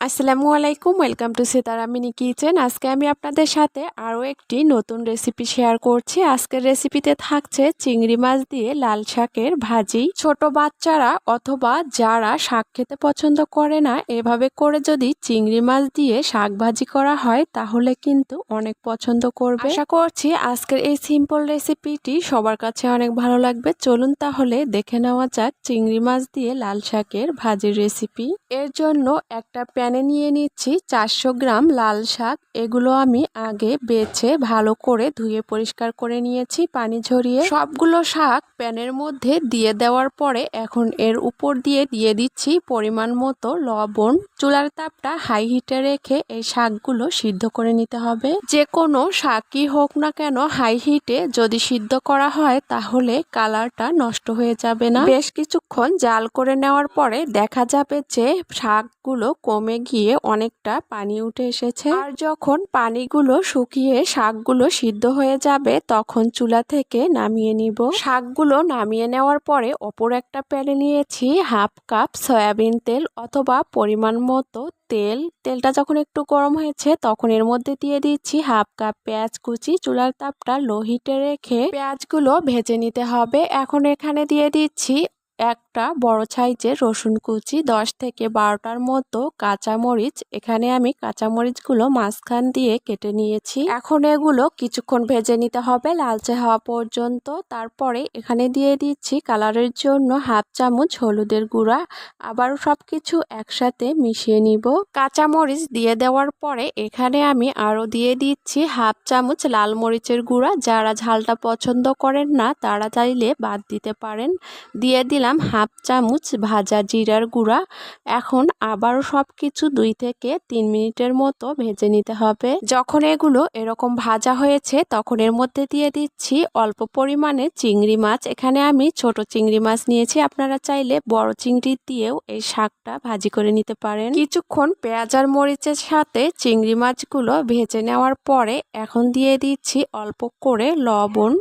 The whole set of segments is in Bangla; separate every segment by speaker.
Speaker 1: আসসালামু আলাইকুম welcome to Sitara mini kitchen আজকে আমি আপনাদের সাথে আরও একটি নতুন রেসিপি শেয়ার করছি। আজকের রেসিপিতে থাকছে চিংড়ি মাছ দিয়ে লাল শাকের ভাজি। ছোট বাচ্চারা অথবা যারা শাক খেতে পছন্দ করে না, এভাবে করে যদি চিংড়ি মাছ দিয়ে শাক ভাজি করা হয়, তাহলে কিন্তু অনেক পছন্দ করবে। আশা করছি আজকের এই সিম্পল রেসিপিটি সবার কাছে অনেক ভালো লাগবে। চলুন তাহলে দেখে নেওয়া যাক চিংড়ি মাছ দিয়ে লাল শাকের ভাজির রেসিপি এর জন্য একটা নিয়ে নিচ্ছি চারশো গ্রাম লাল শাক। এগুলো আমি আগে বেছে ভালো করে ধুয়ে পরিষ্কার করে নিয়েছি পানি ঝরিয়ে। সবগুলো শাক প্যানের মধ্যে দিয়ে দেওয়ার পরে এখন এর উপর দিয়ে দিয়ে দিচ্ছি পরিমাণ মতো লবণ। চুলার তাপটা হাই হিটে রেখে এই শাকগুলো সিদ্ধ করে নিতে হবে। যে কোনো শাকই হোক না কেন হাই হিটে যদি সিদ্ধ করা হয় তাহলে কালারটা নষ্ট হয়ে যাবে না। বেশ কিছুক্ষণ জাল করে নেওয়ার পরে দেখা যাবে যে শাকগুলো কমে গিয়ে অনেকটা পানি উঠে এসেছে। আর যখন পানিগুলো শুকিয়ে শাকগুলো সিদ্ধ হয়ে যাবে, তখন চুলা থেকে নামিয়ে নিব। শাকগুলো নামিয়ে নেওয়ার পরে অপর একটা প্যানে নিয়েছি হাফ কাপ সয়াবিন তেল অথবা পরিমাণ মতো তেল। তেলটা যখন একটু গরম হয়েছে, তখন এর মধ্যে দিয়ে দিচ্ছি হাফ কাপ পেঁয়াজ কুচি। চুলার তাপটা লো হিটে রেখে পেঁয়াজগুলো ভেজে নিতে হবে। এখন এখানে দিয়ে দিচ্ছি একটা বড় সাইজের রসুন কুচি, দশ থেকে বারোটার মতো কাঁচামরিচ। এখানে আমি কাঁচামরিচগুলো মাঝখান দিয়ে কেটে নিয়েছি। এখন এগুলো কিছুক্ষণ ভেজে নিতে হবে লালচে হওয়া পর্যন্ত। তারপরে এখানে দিয়ে দিচ্ছি কালারের জন্য হাফ চামচ হলুদের গুঁড়া। আবারও সব কিছু একসাথে মিশিয়ে নিব। কাঁচামরিচ দিয়ে দেওয়ার পরে এখানে আমি আরও দিয়ে দিচ্ছি হাফ চামচ লাল মরিচের গুঁড়া। যারা ঝালটা পছন্দ করেন না, তারা চাইলে বাদ দিতে পারেন। দিয়ে দিলাম দিলাম হাফ চামচ ভাজা জিরার গুঁড়া। এখন আবারও সব কিছু দুই থেকে তিন মিনিটের মতো ভেজে নিতে হবে। যখন এগুলো এরকম ভাজা হয়েছে, তখন এর মধ্যে দিয়ে দিচ্ছি অল্প পরিমাণে চিংড়ি মাছ। এখানে আমি ছোট চিংড়ি মাছ নিয়েছি। আপনারা চাইলে বড় চিংড়ি দিয়েও এই শাকটা ভাজি করে নিতে পারেন। কিছুক্ষণ পেঁয়াজ আর মরিচের সাথে চিংড়ি মাছগুলো ভেজে নেওয়ার পরে এখন দিয়ে দিচ্ছি অল্প করে লবণ।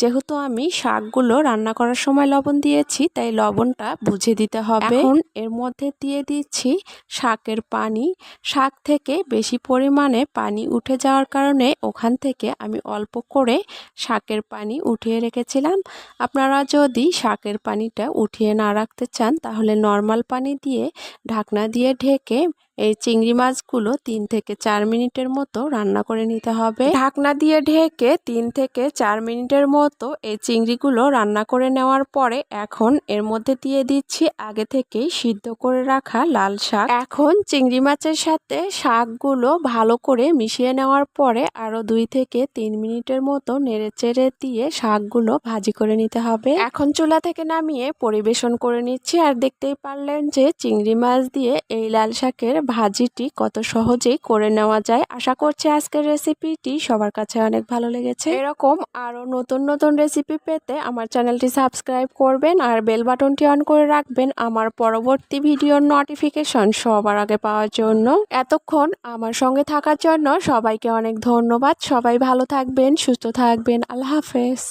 Speaker 1: যেহেতু আমি শাকগুলো রান্না করার সময় লবণ দিয়েছি, তাই লবণটা বুঝে দিতে হবে। এখন এর মধ্যে দিয়ে দিচ্ছি শাকের পানি। শাক থেকে বেশি পরিমাণে পানি উঠে যাওয়ার কারণে ওখান থেকে আমি অল্প করে শাকের পানি উঠিয়ে রেখেছিলাম। আপনারা যদি শাকের পানিটা উঠিয়ে না রাখতে চান, তাহলে নর্মাল পানি দিয়ে ঢাকনা দিয়ে ঢেকে এই চিংড়ি মাছগুলো তিন থেকে চার মিনিটের মতো রান্না করে নিতে হবে। ঢাকনা দিয়ে ঢেকে তিন থেকে চার মিনিটের মতো এই চিংড়িগুলো রান্না করে নেওয়ার পরে এখন এর মধ্যে দিয়ে দিচ্ছি আগে থেকেই সিদ্ধ করে রাখা লাল শাক। এখন চিংড়ি মাছের সাথে শাকগুলো ভালো করে মিশিয়ে নেওয়ার পরে আরও দুই থেকে তিন মিনিটের মতো নেড়ে চেড়ে দিয়ে শাকগুলো ভাজি করে নিতে হবে। এখন চুলা থেকে নামিয়ে পরিবেশন করে নিচ্ছি। আর দেখতেই পারলেন যে চিংড়ি মাছ দিয়ে এই লাল শাকের ভাজিটি কত সহজেই করে নেওয়া যায়। আশা করছি আজকের রেসিপিটি সবার কাছে অনেক ভালো লেগেছে। এরকম আরও নতুন নতুন রেসিপি পেতে আমার চ্যানেলটি সাবস্ক্রাইব করবেন আর বেল বাটনটি অন করে রাখবেন আমার পরবর্তী ভিডিওর নোটিফিকেশন সবার আগে পাওয়ার জন্য। এতক্ষণ আমার সঙ্গে থাকার জন্য সবাইকে অনেক ধন্যবাদ। সবাই ভালো থাকবেন, সুস্থ থাকবেন। আল্লাহ হাফেজ।